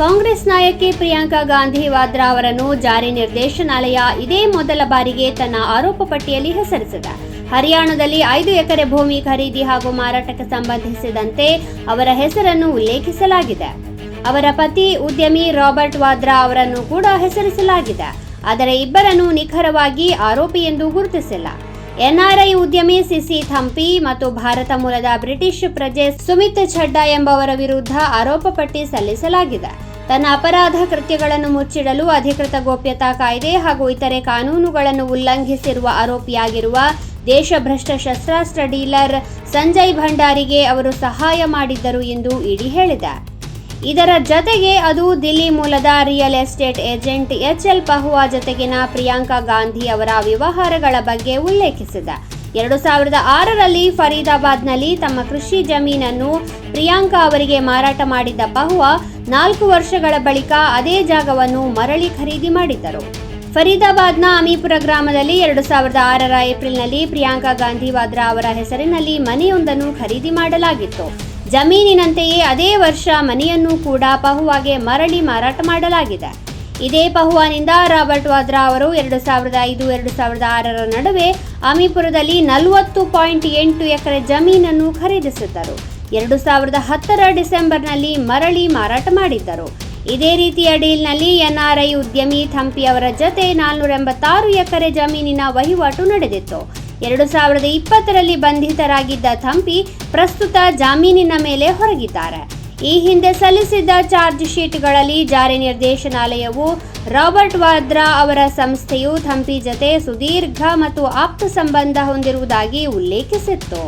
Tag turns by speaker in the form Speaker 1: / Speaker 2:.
Speaker 1: ಕಾಂಗ್ರೆಸ್ ನಾಯಕಿ ಪ್ರಿಯಾಂಕಾ ಗಾಂಧಿ ವಾದ್ರಾ ಅವರನ್ನು ಜಾರಿ ನಿರ್ದೇಶನಾಲಯ ಇದೇ ಮೊದಲ ಬಾರಿಗೆ ತನ್ನ ಆರೋಪ ಪಟ್ಟಿಯಲ್ಲಿ ಹೆಸರಿಸಿದೆ. ಹರಿಯಾಣದಲ್ಲಿ ಐದು ಎಕರೆ ಭೂಮಿ ಖರೀದಿ ಹಾಗೂ ಮಾರಾಟಕ್ಕೆ ಸಂಬಂಧಿಸಿದಂತೆ ಅವರ ಹೆಸರನ್ನು ಉಲ್ಲೇಖಿಸಲಾಗಿದೆ. ಅವರ ಪತಿ ಉದ್ಯಮಿ ರಾಬರ್ಟ್ ವಾದ್ರಾ ಅವರನ್ನು ಕೂಡ ಹೆಸರಿಸಲಾಗಿದೆ. ಆದರೆ ಇಬ್ಬರನ್ನು ನಿಖರವಾಗಿ ಆರೋಪಿ ಎಂದು ಗುರುತಿಸಿಲ್ಲ. ಎನ್ಆರ್ಐ ಉದ್ಯಮಿ ಸಿಸಿ ಥಂಪಿ ಮತ್ತು ಭಾರತ ಮೂಲದ ಬ್ರಿಟಿಷ್ ಪ್ರಜೆ ಸುಮಿತ್ ಛಡ್ಡಾ ಎಂಬವರ ವಿರುದ್ಧ ಆರೋಪ ಪಟ್ಟಿ ಸಲ್ಲಿಸಲಾಗಿದೆ. ತನ್ನ ಅಪರಾಧ ಕೃತ್ಯಗಳನ್ನು ಮುಚ್ಚಿಡಲು ಅಧಿಕೃತ ಗೋಪ್ಯತಾ ಕಾಯ್ದೆ ಹಾಗೂ ಇತರೆ ಕಾನೂನುಗಳನ್ನು ಉಲ್ಲಂಘಿಸಿರುವ ಆರೋಪಿಯಾಗಿರುವ ದೇಶಭ್ರಷ್ಟ ಶಸ್ತ್ರಾಸ್ತ್ರ ಡೀಲರ್ ಸಂಜಯ್ ಭಂಡಾರಿಗೆ ಅವರು ಸಹಾಯ ಮಾಡಿದ್ದರು ಎಂದು ಇಡಿ ಹೇಳಿದೆ. ಇದರ ಜತೆಗೆ ಅದು ದಿಲ್ಲಿ ಮೂಲದ real estate agent H L Pahwa ಜತೆಗಿನ ಪ್ರಿಯಾಂಕಾ ಗಾಂಧಿ ಅವರ ವ್ಯವಹಾರಗಳ ಬಗ್ಗೆ ಉಲ್ಲೇಖಿಸಿದೆ. ಎರಡು ಸಾವಿರದ ಆರರಲ್ಲಿ ಫರೀದಾಬಾದ್ನಲ್ಲಿ ತಮ್ಮ ಕೃಷಿ ಜಮೀನನ್ನು ಪ್ರಿಯಾಂಕಾ ಅವರಿಗೆ ಮಾರಾಟ ಮಾಡಿದ್ದ ಪಹುವಾ ನಾಲ್ಕು ವರ್ಷಗಳ ಬಳಿಕ ಅದೇ ಜಾಗವನ್ನು ಮರಳಿ ಖರೀದಿ ಮಾಡಿದ್ದರು. ಫರೀದಾಬಾದ್ನ ಅಮೀಪುರ ಗ್ರಾಮದಲ್ಲಿ ಎರಡು ಸಾವಿರದ ಆರರ ಏಪ್ರಿಲ್ನಲ್ಲಿ ಪ್ರಿಯಾಂಕಾ ಗಾಂಧಿ ವಾದ್ರಾ ಅವರ ಹೆಸರಿನಲ್ಲಿ ಮನೆಯೊಂದನ್ನು ಖರೀದಿ ಮಾಡಲಾಗಿತ್ತು. ಜಮೀನಿನಂತೆಯೇ ಅದೇ ವರ್ಷ ಮನೆಯನ್ನು ಕೂಡ ಪಹುವಾಗೆ ಮರಳಿ ಮಾರಾಟ ಮಾಡಲಾಗಿದೆ. ಇದೇ ಪಹುವಾನಿಂದ ರಾಬರ್ಟ್ ವಾದ್ರಾ ಅವರು ಎರಡು ಸಾವಿರದ ಐದು, ಎರಡು ಸಾವಿರದ ಆರರ ನಡುವೆ ಅಮಿಪುರದಲ್ಲಿ ನಲವತ್ತು ಪಾಯಿಂಟ್ ಎಂಟು ಎಕರೆ ಜಮೀನನ್ನು ಖರೀದಿಸಿದ್ದರು. ಎರಡು ಸಾವಿರದ ಹತ್ತರ ಡಿಸೆಂಬರ್ನಲ್ಲಿ ಮರಳಿ ಮಾರಾಟ ಮಾಡಿದ್ದರು. ಇದೇ ರೀತಿಯ ಡೀಲ್ನಲ್ಲಿ ಎನ್ಆರ್ಐ ಉದ್ಯಮಿ ಥಂಪಿ ಅವರ ಜತೆ ನಾಲ್ನೂರ ಎಂಬತ್ತಾರು ಎಕರೆ ಜಮೀನಿನ ವಹಿವಾಟು ನಡೆದಿತ್ತು. ಎರಡು ಸಾವಿರದ ಇಪ್ಪತ್ತರಲ್ಲಿ ಬಂಧಿತರಾಗಿದ್ದ ಥಂಪಿ ಪ್ರಸ್ತುತ ಜಾಮೀನಿನ ಮೇಲೆ ಹೊರಗಿದ್ದಾರೆ. ಈ ಹಿಂದೆ ಸಲ್ಲಿಸಿದ್ದ ಚಾರ್ಜ್ ಶೀಟ್ಗಳಲ್ಲಿ ಜಾರಿ ನಿರ್ದೇಶನಾಲಯವು ರಾಬರ್ಟ್ ವಾದ್ರಾ ಅವರ ಸಂಸ್ಥೆಯು ಥಂಪಿ ಜತೆ ಸುದೀರ್ಘ ಮತ್ತು ಆಪ್ತ ಸಂಬಂಧ ಹೊಂದಿರುವುದಾಗಿ ಉಲ್ಲೇಖಿಸಿತ್ತು.